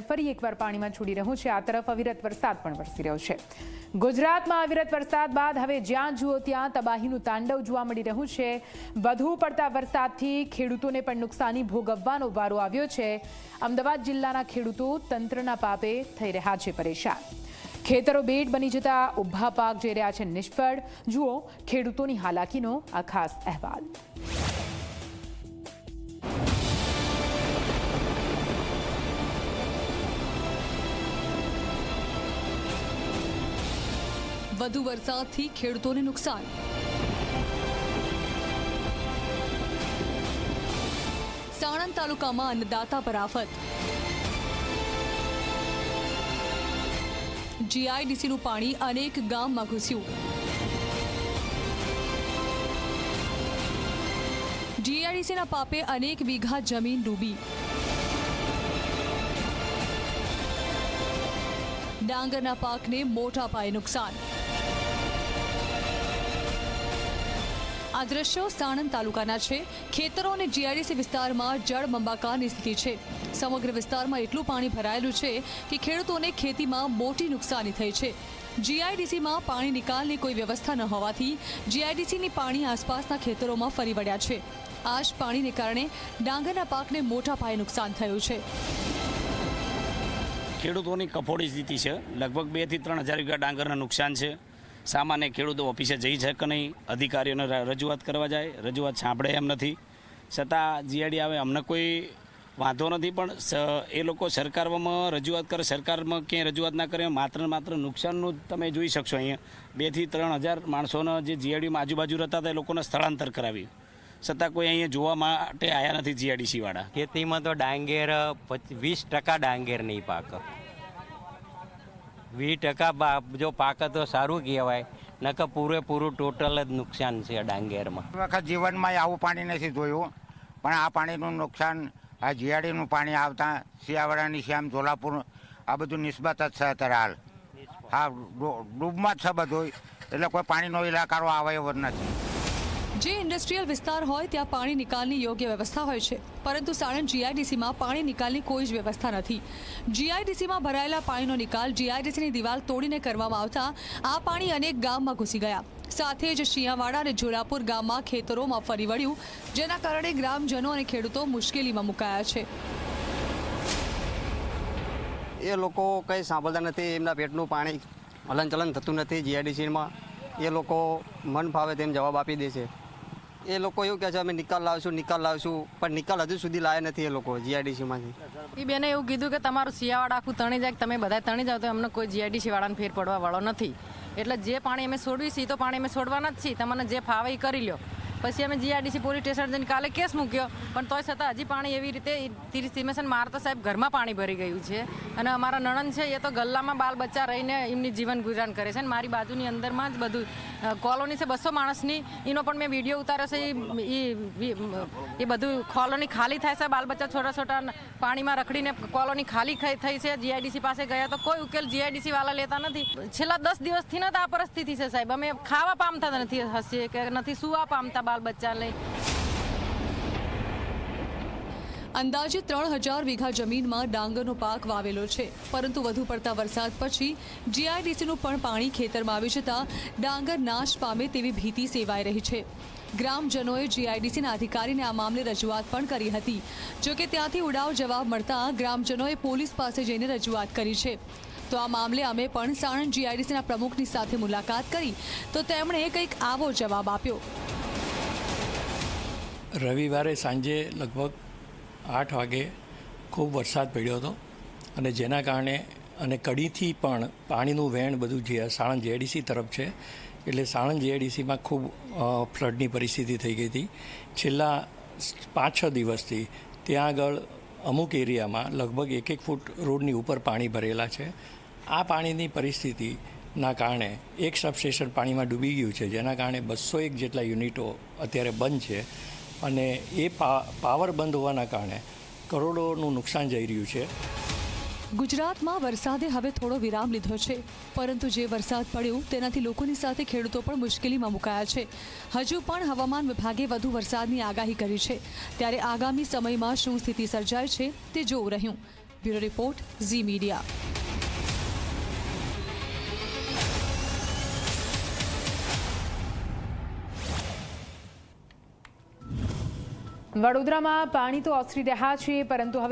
ફરી એકવાર પાણીમાં છોડી રહ્યું છે. આ તરફ અવિરત વરસાદ પણ વરસી રહ્યો છે. ગુજરાતમાં અવિરત વરસાદ બાદ હવે જ્યાં જુઓ ત્યાં તબાહીનું તાંડવ જોવા મળી રહ્યું છે. વધુ પડતા વરસાદથી ખેડૂતોને પણ નુકસાની ભોગવવાનો વારો આવ્યો છે. અમદાવાદ જિલ્લાના ખેડૂતો તંત્રના પાપે થઈ રહ્યા છે પરેશાન. ખેતરો બેટ બની જતા ઊભા પાક જઈ રહ્યા છે નિષ્ફળ. જુઓ ખેડૂતોની હાલાકીનો આ ખાસ અહેવાલ. વધુ વરસાદથી ખેડૂતોને નુકસાન. સાણંદ તાલુકામાં અન્નદાતા પર આફત. જીઆઈડીસીનું પાણી અનેક ગામમાં ઘૂસ્યું. જીઆઈડીસીના પાપે અનેક વીઘા જમીન ડૂબી. ડાંગરના પાકને મોટા પાયે નુકસાન. આ દ્રશ્યો સાણંદ તાલુકાના છે. ખેતરો અને જીઆઈડીસી વિસ્તારમાં જળબંબાકારની સ્થિતિ છે. સમગ્ર વિસ્તારમાં એટલું પાણી ભરાયેલું છે કે ખેડૂતોને ખેતીમાં મોટી નુકસાની થઈ છે. જીઆઈડીસીમાં પાણી નિકાલની કોઈ વ્યવસ્થા ન હોવાથી જીઆઈડીસીની પાણી આસપાસના ખેતરોમાં ફરી વળ્યા છે. આ જ પાણીને કારણે ડાંગરના પાકને મોટા પાયે નુકસાન થયું છે. ખેડૂતોની કફોડી સ્થિતિ છે. લગભગ બેથી ત્રણ હજાર વીઘા ડાંગરના નુકસાન છે. સામાન્ય ખેડૂતો ઓફિસે જઈ શકે નહીં? અધિકારીઓને રજૂઆત કરવા જાય. રજૂઆત સાંભળે એમ નથી. છતાં જીઆઈડી આવે, અમને કોઈ વાંધો નથી, પણ એ લોકો સરકારમાં રજૂઆત કરે, સરકારમાં ક્યાંય રજૂઆત ના કરે, માત્ર માત્ર નુકસાનનું તમે જોઈ શકશો અહીંયા. બેથી ત્રણ હજાર માણસોને જે જીઆઈડીમાં આજુબાજુ રહેતા હતા, એ લોકોને સ્થળાંતર કરાવી છતાં કોઈ અહીંયા જોવા માટે આવ્યા નથી જીઆઈડીસી વાળા ખેતીમાં તો ડાંગેર વીસ ટકા ડાંગેર નહીં પાક. વીસ ટકા જો પાક તો સારું કહેવાય નકર પૂરેપૂરું ટોટલ જ નુકસાન છે ડાંગેરમાં. વખત જીવનમાં આવું પાણી નથી જોયું પણ આ પાણીનું નુકસાન આ જીયાડીનું પાણી આવતા શિયાવાડાની શ્યામ જોલાપુર આ બધું નિસ્બત જ છે અત્યારે હાલ. હા ડૂ- ડૂબમાં જ છે બધું એટલે કોઈ પાણીનો ઇલાકારો આવે એવો જ નથી. જે ઇન્ડસ્ટ્રીયલ વિસ્તાર હોય ત્યાં પાણી નિકાલની યોગ્ય વ્યવસ્થા હોય છે. પરંતુ સાણંદ જીઆઈડીસીમાં પાણી નિકાલની કોઈ જ વ્યવસ્થા નથી. જીઆઈડીસીમાં ભરાયેલા પાણીનો નિકાલ જીઆઈડીસીની દિવાલ તોડીને કરવામાં આવતા આ પાણી અનેક ગામમાં ઘૂસી ગયા. સાથે જ શિયાવાડા અને જોરાપુર ગામમાં ખેતરોમાં ફરી વળ્યું, જેના કારણે ગ્રામજનો અને ખેડૂતો મુશ્કેલીમાં મુકાયા છે. એ લોકો કંઈ સાંભળતા નથી, એમના પેટનું પાણી હલનચલન થતું નથી જીઆઈડીસીમાં એ લોકો મન ફાવે તેમ જવાબ આપી દે છે. એ લોકો એવું કહે છે, અમે નિકાલ લાવશું નિકાલ લાવશું. પણ નિકાલ હજુ સુધી લાયા નથી એ લોકો જીઆઈડીસીમાંથી. એ બેને એવું કીધું કે તમારું શિયાવાડ આખું તણી જાય તમે બધા તણી જાવ તો અમને કોઈ જીઆઈડીસી વાળાને ફેર પડવા વાળો નથી. એટલે જે પાણી અમે છોડવી છીએ તો પાણી અમે છોડવાના જ છીએ. તમને જે ફાવે કરી લ્યો. પછી અમે જીઆઈડીસી પોલીસ સ્ટેશન જઈને કાલે કેસ મૂક્યો. પણ તોય છતાં હજી પાણી એવી રીતે ત્રીસ સિમેશન મારતા સાહેબ ઘરમાં પાણી ભરી ગયું છે. અને અમારા નણંદ છે, એ તો ગલ્લામાં બાલ બચ્ચા રહીને એમની જીવન ગુજરાન કરે છે. અને મારી બાજુની અંદરમાં જ બધું કોલોની છે, બસો માણસની. એનો પણ મેં વીડિયો ઉતાર્યો છે એ બધું કોલોની ખાલી થાય છે, બાલ બચ્ચા છોટા છોટા પાણીમાં રખડીને કોલોની ખાલી થઈ છે. જીઆઈડીસી પાસે ગયા તો કોઈ ઉકેલ જીઆઈડીસી વાળા લેતા નથી. છેલ્લા દસ દિવસથી ન આ પરિસ્થિતિ છે સાહેબ. અમે ખાવા પામતા નથી હસીએ કે નથી સુવા પામતા બાલ બચ્ચા લઈ અંદાજે ત્રણ હજાર વીઘા જમીનમાં ડાંગરનો પાક વાવેલો છે. પરંતુ વધુ પડતા વરસાદ પછી જીઆઈડીસીનું પણ પાણી ખેતરમાં આવી જતાં ડાંગર નાશ પામે તેવી ભીતિ સેવાઈ રહી છે. ગ્રામજનોએ જીઆઈડીસીના અધિકારીને આ મામલે રજૂઆત પણ કરી હતી. જોકે ત્યાંથી ઉડાવ જવાબ મળતા ગ્રામજનોએ પોલીસ પાસે જઈને રજૂઆત કરી છે. તો આ મામલે અમે પણ સાણંદ જીઆઈડીસીના પ્રમુખની સાથે મુલાકાત કરી તો તેમણે કંઈક આવો જવાબ આપ્યો. રવિવારે સાંજે લગભગ આઠ વાગે ખૂબ વરસાદ પડ્યો હતો અને જેના કારણે અને કડીથી પણ પાણીનું વહેણ બધું જે સાણંદ જેડીસી તરફ છે, એટલે સાણંદ જેડીસીમાં ખૂબ ફ્લડની પરિસ્થિતિ થઈ ગઈ હતી. છેલ્લા પાંચ છ દિવસથી ત્યાં આગળ અમુક એરિયામાં લગભગ એક એક ફૂટ રોડની ઉપર પાણી ભરેલા છે. આ પાણીની પરિસ્થિતિના કારણે એક સબસ્ટેશન પાણીમાં ડૂબી ગયું છે, જેના કારણે બસો એક જેટલા યુનિટો અત્યારે બંધ છે. અને એ પાવર બંધ હોવાના કારણે કરોડોનું નુકસાન જઈ રહ્યું છે. ગુજરાતમાં વરસાદે હવે થોડો વિરામ લીધો છે, પરંતુ જે વરસાદ પડ્યો તેનાથી લોકોની સાથે ખેડૂતો પણ મુશ્કેલીમાં મુકાયા છે. હજુ પણ હવામાન વિભાગે વધુ વરસાદની આગાહી કરી છે. ત્યારે આગામી સમયમાં શું સ્થિતિ સર્જાય છે તે જોવું રહ્યું. Bureau report Zee media. વડોદરામાં પાણી તો ઓસરી રહ્યા છે પરંતુ હવે